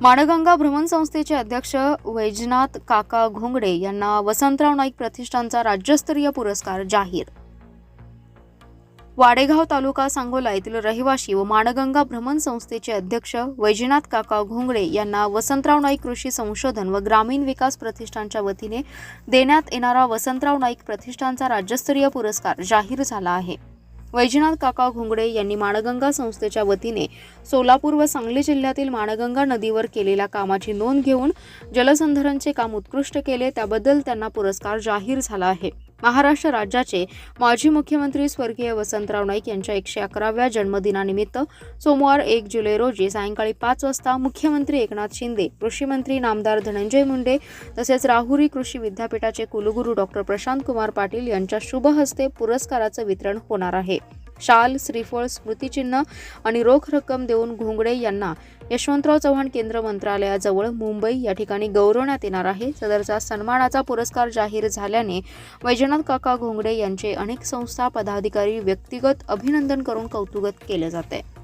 माणगंगा भ्रमण संस्थेचे अध्यक्ष वैजनाथ काका घोंगडे यांना वसंतराव नाईक प्रतिष्ठानचा राज्यस्तरीय पुरस्कार जाहीर. वाडेगाव तालुका सांगोला येथील रहिवाशी व माणगंगा भ्रमण संस्थेचे अध्यक्ष वैजनाथ काका घोंगडे यांना वसंतराव नाईक कृषी संशोधन व ग्रामीण विकास प्रतिष्ठानच्या वतीने देण्यात येणारा वसंतराव नाईक प्रतिष्ठानचा राज्यस्तरीय पुरस्कार जाहीर झाला आहे. वैजनाथ काका घोंगडे यांनी माणगंगा संस्थेच्या वतीने सोलापूर व सांगली जिल्ह्यातील माणगंगा नदीवर केलेल्या कामाची नोंद घेऊन जलसंधारणचे काम उत्कृष्ट केले त्याबद्दल त्यांना पुरस्कार जाहीर झाला आहे. महाराष्ट्र राज्याचे माजी मुख्यमंत्री स्वर्गीय वसंतराव नाईक यांच्या एकशे अकराव्या जन्मदिनानिमित्त सोमवार एक जुलै रोजी सायंकाळी पाच वाजता मुख्यमंत्री एकनाथ शिंदे कृषीमंत्री नामदार धनंजय मुंडे तसेच राहुरी कृषी विद्यापीठाचे कुलगुरू डॉक्टर प्रशांत कुमार पाटील यांच्या शुभ हस्ते पुरस्काराचं वितरण होणार आहे. शाल श्रीफळ स्मृतिचिन्ह आणि रोख रक्कम देऊन घोंगडे यांना यशवंतराव चव्हाण केंद्र मंत्रालयाजवळ मुंबई या ठिकाणी गौरवण्यात येणार आहे. सदरचा सन्मानाचा पुरस्कार जाहीर झाल्याने वैजनाथ काका घोंगडे यांचे अनेक संस्था पदाधिकारी व्यक्तिगत अभिनंदन करून कौतुक केले जाते